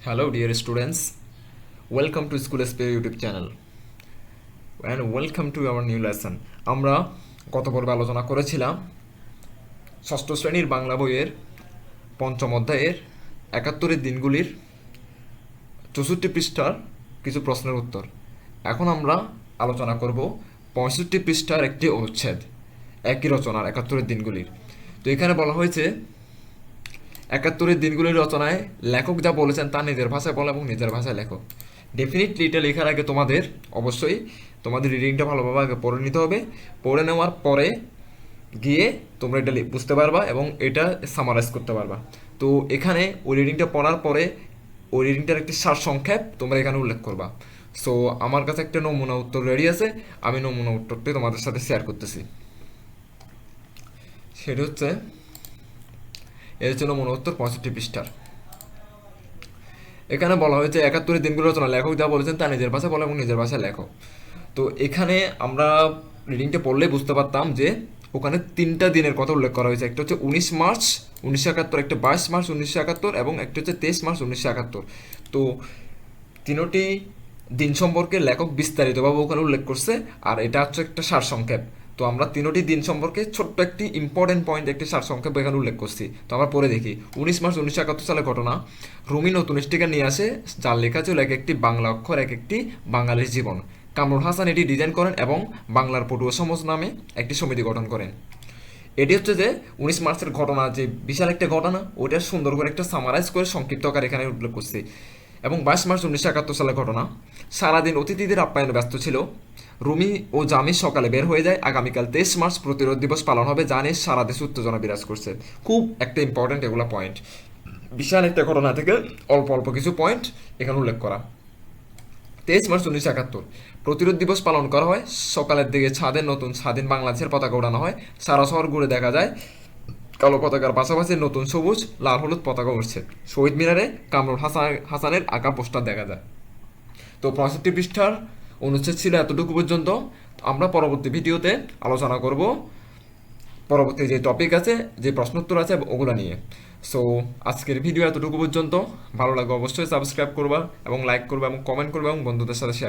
Hello, dear students. Welcome to School Spare YouTube channel and welcome to our new lesson. আমরা গত পর্বে আলোচনা করেছিলাম ষষ্ঠ শ্রেণির বাংলা বইয়ের পঞ্চম অধ্যায়ের একাত্তরের দিনগুলির চৌষট্টি পৃষ্ঠার কিছু প্রশ্নের উত্তর এখন আমরা আলোচনা করব পঁয়ষট্টি পৃষ্ঠার একটি অনুচ্ছেদ একই রচনার একাত্তরের দিনগুলির তো এখানে বলা হয়েছে একাত্তরের দিনগুলির রচনায় লেখক যা বলেছেন তা নিজের ভাষায় বলো এবং নিজের ভাষায় লেখো ডেফিনেটলি এটা লেখার আগে তোমাদের, অবশ্যই তোমাদের রিডিংটা ভালোভাবে আগে পড়ে নিতে হবে। পড়ে নেওয়ার পরে গিয়ে তোমরা এটা বুঝতে পারবা এবং এটা সামারাইজ করতে পারবা। তো এখানে ওই রিডিংটা পড়ার পরে ওই রিডিংটার একটি সার সংক্ষেপ তোমরা এখানে উল্লেখ করবা। সো আমার কাছে একটা নমুনা উত্তর রেডি আছে, আমি নমুনা উত্তরটি তোমাদের সাথে শেয়ার করতেছি। সেটা হচ্ছে এর হচ্ছে নমুনা উত্তর পঁয়ষট্টি পৃষ্ঠার এখানে বলা হয়েছে একাত্তরের দিনগুলো রচনা লেখক যা বলেছেন তা নিজের ভাষা বলে এবং নিজের ভাষায় লেখো। তো এখানে আমরা রিডিংটা পড়লেই বুঝতে পারতাম যে ওখানে তিনটা দিনের কথা উল্লেখ করা হয়েছে। একটা হচ্ছে উনিশ মার্চ উনিশশো একাত্তর, একটা বাইশ মার্চ উনিশশো একাত্তর এবং একটা হচ্ছে তেইশ মার্চ উনিশশো একাত্তর। তো তিনোটি দিন সম্পর্কে লেখক বিস্তারিতভাবে ওখানে উল্লেখ করছে, আর এটা হচ্ছে একটা সারসংক্ষেপ। তো আমরা তিনোটি দিন সম্পর্কে ছোট্ট একটি ইম্পর্টেন্ট পয়েন্ট একটি সারসংক্ষেপ এখানে উল্লেখ করছি। তো আমরা পরে দেখি। উনিশ মার্চ উনিশশো একাত্তর সালের ঘটনা। রুমি নতুন স্টিকার নিয়ে আসে, যার লেখা ছিল এক একটি বাংলা অক্ষর, এক একটি বাঙালির জীবন। কামরুল হাসান এটি ডিজাইন করেন এবং বাংলার পটুয়া সমাজ নামে একটি সমিতি গঠন করেন। এটি হচ্ছে যে উনিশ মার্চের ঘটনা, যে বিশাল একটা ঘটনা ওটা সুন্দর করে একটা সামারাইজ করে সংক্ষিপ্ত আকার এখানে উল্লেখ করছি। এবং বাইশ মার্চ উনিশশো একাত্তর সালের ঘটনা। সারাদিন অতিথিদের আপ্যায়নে ব্যস্ত ছিল। রুমি ও জামি সকালে বের হয়ে যায়। আগামীকাল তেইশ মার্চ প্রতিরোধ দিবস পালন হবে। জানিয়ে সারা দেশে উত্তেজনা বিরাজ করছে। খুব একটা ইম্পর্টেন্ট এগুলো পয়েন্ট বিশাল একটা ঘটনা থেকে অল্প অল্প কিছু পয়েন্ট এখানে উল্লেখ করা। তেইশ মার্চ উনিশশো একাত্তর। প্রতিরোধ দিবস পালন করা হয়। সকালের দিকে ছাদের নতুন স্বাধীন বাংলাদেশের পতাকা ওড়ানো হয়। সারা শহর ঘুরে দেখা যায়। কালো পতাকার পাশাপাশি নতুন সবুজ, লাল হলুদ পতাকা উঠছে শহীদ মিনারে কামরুল হাসান, হাসানের আঁকা পোস্টার দেখা যায়। তো পঁয়ষট্টি পৃষ্ঠার অনুচ্ছেদ ছিল এতটুকু পর্যন্ত। আমরা পরবর্তী ভিডিওতে আলোচনা করব। পরবর্তী যে টপিক আছে, যে প্রশ্নোত্তর আছে, ওগুলো নিয়ে। সো আজকের ভিডিও এতটুকু পর্যন্ত। ভালো লাগবে অবশ্যই সাবস্ক্রাইব করবা এবং লাইক করবা এবং কমেন্ট করবা এবং বন্ধুদের সাথে শেয়ার